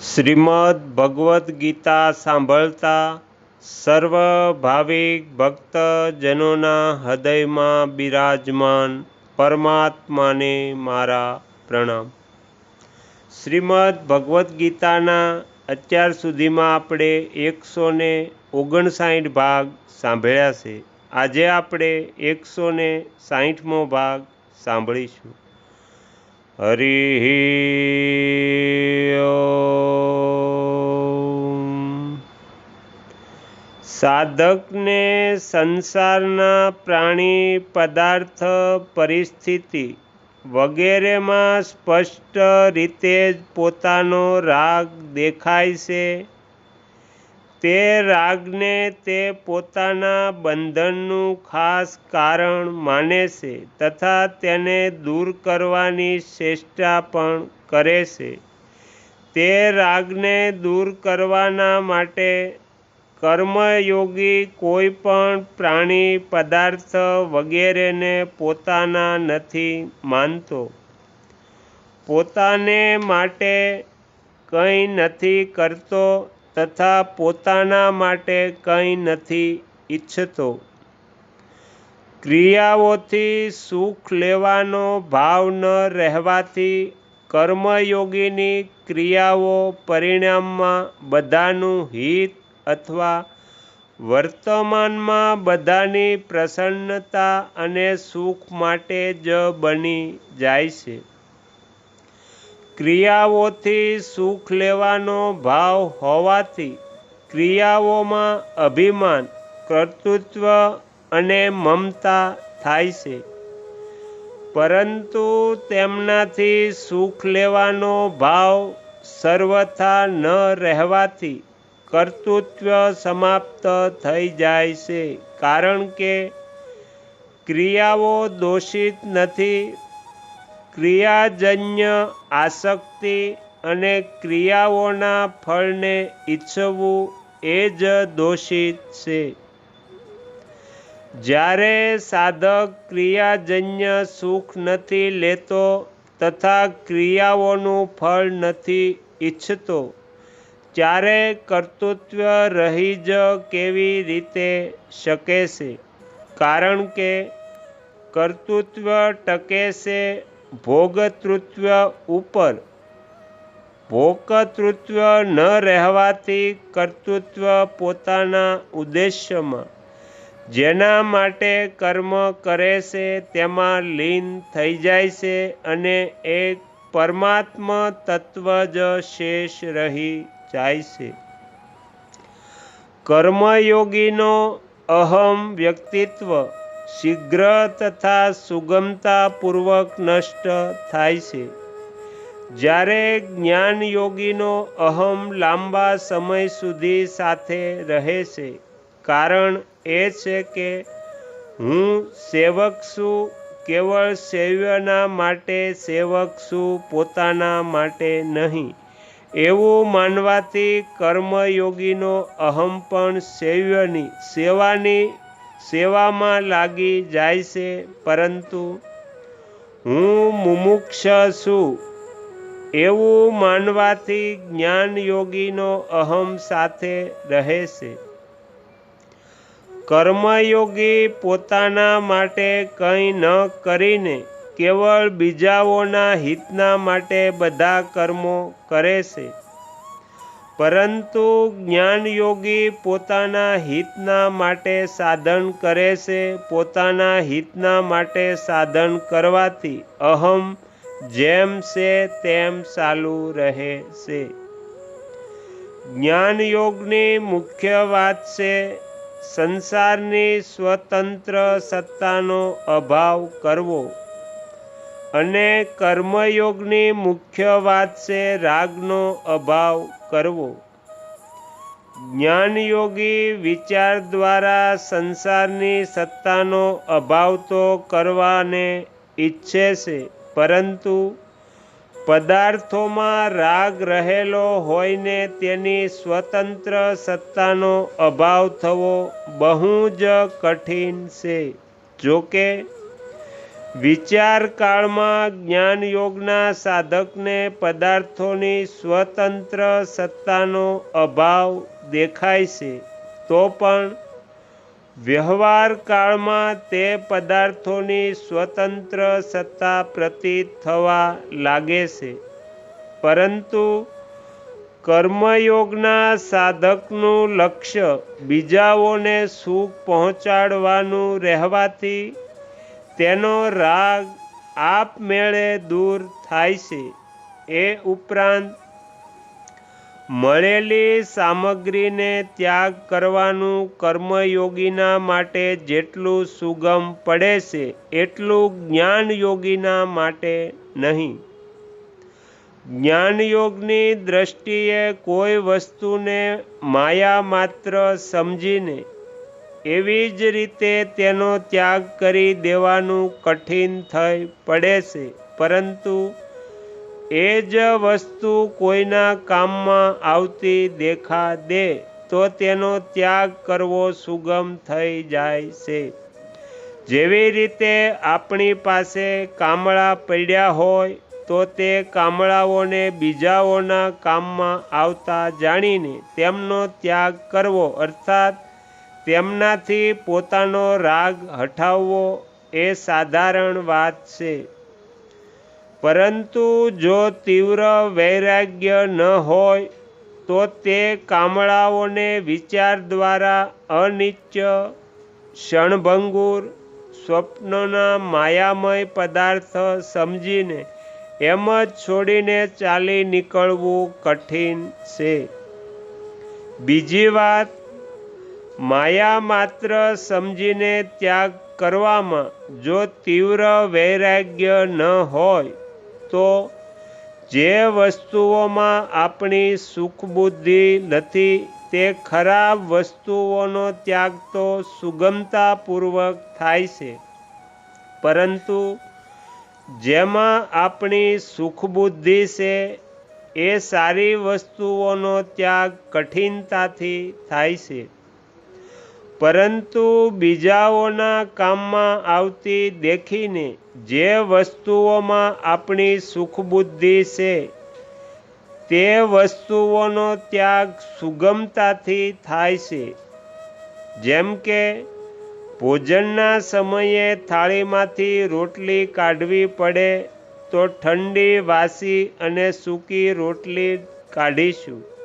શ્રીમદ ભગવદ્ ગીતા સાંભળતા સર્વ ભાવિક ભક્તજનોના હૃદયમાં બિરાજમાન પરમાત્માને મારા પ્રણામ. શ્રીમદ ભગવદ્ ગીતાના અત્યાર સુધીમાં આપણે એકસો ને ઓગણસાઠ ભાગ સાંભળ્યા છે. આજે આપણે એકસો ને સાહીઠમો ભાગ સાંભળીશું. હરિ સાધકને સંસારના પ્રાણી પદાર્થ પરિસ્થિતિ વગેરેમાં સ્પષ્ટ રીતે જ પોતાનો રાગ દેખાય છે તે રાગને તે પોતાના બંધનનું ખાસ કારણ માને છે તથા તેને દૂર કરવાની ચેષ્ટા પણ કરે છે. તે રાગને દૂર કરવાના માટે કર્મયોગી કોઈ પણ પ્રાણી પદાર્થ વગેરેને પોતાના નથી માનતો. પોતાને માટે કંઈ નથી કરતો તથા પોતાના માટે કંઈ નથી ઈચ્છતો. ક્રિયાઓથી સુખ લેવાનો ભાવ ન રહેવાથી કર્મયોગીની ક્રિયાઓ પરિણામમાં બધાનું હિત અથવા વર્તમાનમાં બધાની પ્રસન્નતા અને સુખ માટે જ બની જાય છે. ક્રિયાઓથી સુખ લેવાનો ભાવ હોવાથી ક્રિયાઓમાં અભિમાન, કર્તૃત્વ અને મમતા થાય છે. પરંતુ તેમનાથી સુખ લેવાનો ભાવ સર્વથા ન રહેવાથી કર્તૃત્વ સમાપ્ત થઈ જાય છે. કારણ કે ક્રિયાઓ દોષિત નથી ક્રિયાજન્ય આસક્તિ અને ક્રિયાઓના ફળને ઈચ્છવું એ જ દોષિત છે. જ્યારે સાધક ક્રિયાજન્ય સુખ નથી લેતો તથા ક્રિયાઓનું ફળ નથી ઈચ્છતો, ત્યારે કર્તૃત્વ રહી જ કેવી રીતે શકે છે? કારણ કે કર્તૃત્વ ટકે છે ભોગતૃત્વ ઉપર. ભોગતૃત્વ ન રહેવાથી કર્તૃત્વ પોતાના ઉદ્દેશ્યમાં. જેના માટે કર્મ કરે છે, તેમાં લીન થઈ જાય છે અને એક પરમાત્મ તત્વ જ શેષ રહી જાય છે. કર્મયોગીનો અહમ વ્યક્તિત્વ શીઘ્ર તથા સુગમતાપૂર્વક નષ્ટ થાય છે. જ્યારે જ્ઞાન યોગીનો અહમ લાંબા સમય સુધી સાથે રહે છે, કારણ એ છે કે હું સેવક છું, કેવળ સેવ્યના માટે સેવક છું, પોતાના માટે નહીં. એવું માનવાથી કર્મયોગીનો અહમ પણ સેવ્યની, સેવાની સેવામાં લાગી જાય છે, પરંતુ હું મુમુક્ષ છું. એવું માનવાથી જ્ઞાનયોગીનો અહમ સાથે રહે છે. કર્મયોગી પોતાના માટે કંઈ ન કરીને કેવળ બીજાઓના હિતના માટે બધા કર્મો કરે છે. પરંતુ જ્ઞાનયોગી પોતાના હિતના માટે સાધન કરે છે, પોતાના હિતના માટે સાધન કરવાથી અહમ જેમ છે તેમ ચાલુ રહે છે. જ્ઞાનયોગની મુખ્ય વાત છે, સંસારની સ્વતંત્ર સત્તાનો અભાવ કરવો. અને કર્મયોગની મુખ્ય વાત છે રાગનો અભાવ કરવો. જ્ઞાનયોગી વિચાર દ્વારા સંસારની સત્તાનો અભાવ તો કરવાને ઈચ્છે છે, પરંતુ પદાર્થોમાં રાગ રહેલો હોઈને તેની સ્વતંત્ર સત્તાનો અભાવ થવો બહુ જ કઠિન છે. જોકે વિચારકાળમાં જ્ઞાનયોગના સાધકને પદાર્થોની સ્વતંત્ર સત્તાનો અભાવ દેખાય છે, તો પણ વ્યવહાર કાળમાં તે પદાર્થોની સ્વતંત્ર સત્તા પ્રતીત થવા લાગે છે. પરંતુ કર્મયોગના સાધકનું લક્ષ્ય બીજાઓને સુખ પહોંચાડવાનું રહેવાથી તેનો રાગ આપમેળે દૂર થાય છે. એ ઉપરાંત મળેલી સામગ્રીને ત્યાગ કરવાનું કર્મયોગીના માટે જેટલું સુગમ પડે છે, એટલું જ્ઞાનયોગીના માટે નહીં. જ્ઞાનયોગની દ્રષ્ટિએ કોઈ વસ્તુને માયા માત્ર સમજીને એવી જ રીતે તેનો ત્યાગ કરી દેવાનું કઠિન થઈ પડે છે. પરંતુ એ જ વસ્તુ કોઈના કામમાં આવતી દેખા દે, તો તેનો ત્યાગ કરવો સુગમ થઈ જાય છે. જેવી રીતે આપણી પાસે કામળા પડ્યા હોય, તો તે કામળાઓને બીજાઓના કામમાં આવતા જાણીને તેમનો ત્યાગ કરવો, અર્થાત તેમનાથી પોતાનો રાગ હટાવવો એ સાધારણ વાત છે. પરંતુ જો તીવ્ર વૈરાગ્ય ન હોય, તો તે કામળાઓને વિચાર દ્વારા અનિચ્ય ક્ષણભંગુર, સ્વપ્નના માયામય પદાર્થ સમજીને એમ જ છોડીને ચાલી નીકળવું કઠિન છે. બીજી વાત માયા માત્ર સમજીને ત્યાગ કરવામાં જો તીવ્ર વૈરાગ્ય ન હોય, તો જે વસ્તુઓમાં આપણી સુખ બુદ્ધિ નથી, તે ખરાબ વસ્તુઓનો ત્યાગ તો સુગમતાપૂર્વક થાય છે. પરંતુ જેમાં આપણી સુખ બુદ્ધિ છે, એ સારી વસ્તુઓનો ત્યાગ કઠિનતાથી થાય છે. પરંતુ બીજાઓના કામમાં આવતી દેખીને જે વસ્તુઓમાં આપણી સુખબુદ્ધિ છે, તે વસ્તુઓનો ત્યાગ સુગમતાથી થાય છે. જેમ કે, ભોજનના સમયે થાળીમાંથી રોટલી કાઢવી પડે તો ઠંડી વાસી અને સૂકી રોટલી કાઢીશું.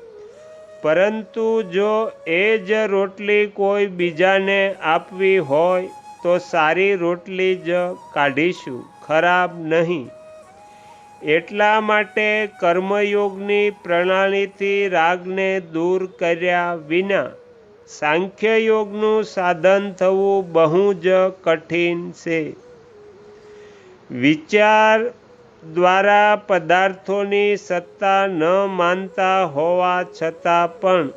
પરંતુ જો એ જ રોટલી કોઈ બીજાને આપવી હોય, તો સારી રોટલી જ કાઢીશું, ખરાબ નહીં. એટલા માટે કર્મયોગની પ્રણાલીથી રાગને દૂર કર્યા વિના સાંખ્યયોગનું સાધન થવું બહુ જ કઠિન છે. વિચાર દ્વારા પદાર્થોની સત્તા ન માનતા હોવા છતાં પણ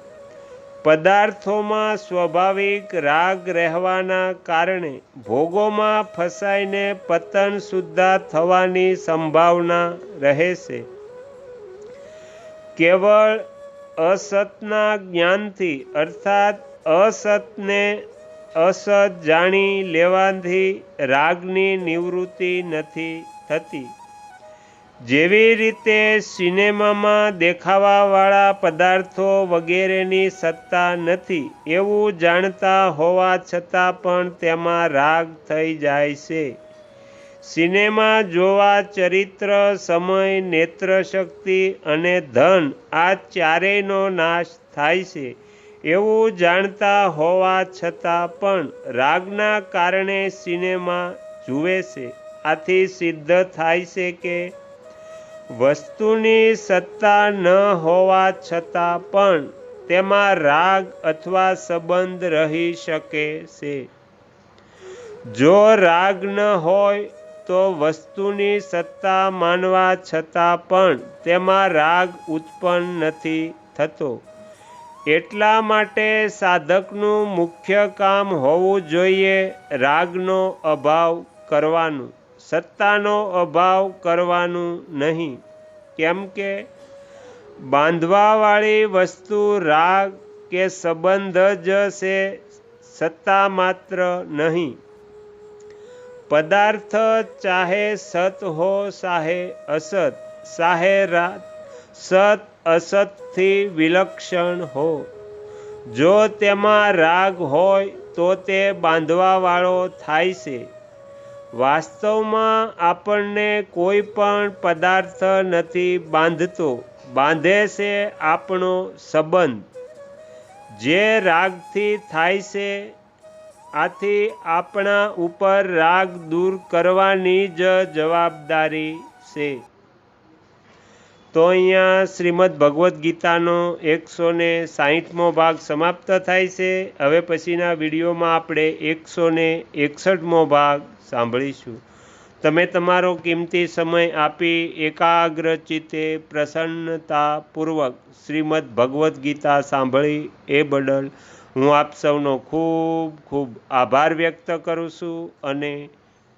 પદાર્થોમાં સ્વાભાવિક રાગ રહેવાના કારણે ભોગોમાં ફસાઈને પતન સુદ્ધા થવાની સંભાવના રહે છે. કેવળ અસતના જ્ઞાનથી અર્થાત અસતને અસત જાણી લેવાથી રાગની નિવૃત્તિ નથી થતી. જેવી રીતે સિનેમામાં દેખાવાવાળા પદાર્થો વગેરેની સત્તા નથી, એવું જાણતા હોવા છતાં પણ તેમાં રાગ થઈ જાય છે. સિનેમા જોવા ચરિત્ર, સમય, નેત્રશક્તિ અને ધન આ ચારેયનો નાશ થાય છે, એવું જાણતા હોવા છતાં પણ રાગના કારણે સિનેમા જુએ છે. આથી સિદ્ધ થાય છે કે વસ્તુની સત્તા ન હોવા છતાં પણ તેમાં રાગ અથવા સંબંધ રહી શકે છે. જો રાગ ન હોય તો વસ્તુની સત્તા માનવા છતાં પણ તેમાં રાગ ઉત્પન્ન નથી થતો. એટલા માટે સાધકનું મુખ્ય કામ હોવું જોઈએ રાગનો અભાવ કરવાનું. સત્તાનો અભાવ કરવાનું નહીં. કેમ કે બાંધવાવાળી વસ્તુ રાગ કે સંબંધ જ છે સત્તા માત્ર નહીં. પદાર્થ ચાહે સત હો, સાહે અસત, સાહે રાત, સત અસતથી વિલક્ષણ હો. જો તેમાં રાગ હોય તો તે બાંધવાવાળો થાય છે. વાસ્તવમાં આપણને કોઈ પણ પદાર્થ નથી બાંધતો. બાંધે છે આપણો સંબંધ. જે રાગથી થાય છે, આથી આપણા ઉપર રાગ દૂર કરવાની જ જવાબદારી છે. તો અહીંયા શ્રીમદ્ ભગવદ્ ગીતાનો એકસો ને સાહીઠમો ભાગ સમાપ્ત થાય છે. હવે પછીના વિડીયોમાં આપણે એકસો ને એકસઠમો ભાગ સાંભળીશું. તમે તમારો કિંમતી સમય આપી એકાગ્ર ચિત્તે પ્રસન્નતાપૂર્વક શ્રીમદ્ ભગવદ્ ગીતા સાંભળી એ બદલ હું આપ સૌનો ખૂબ ખૂબ આભાર વ્યક્ત કરું છું અને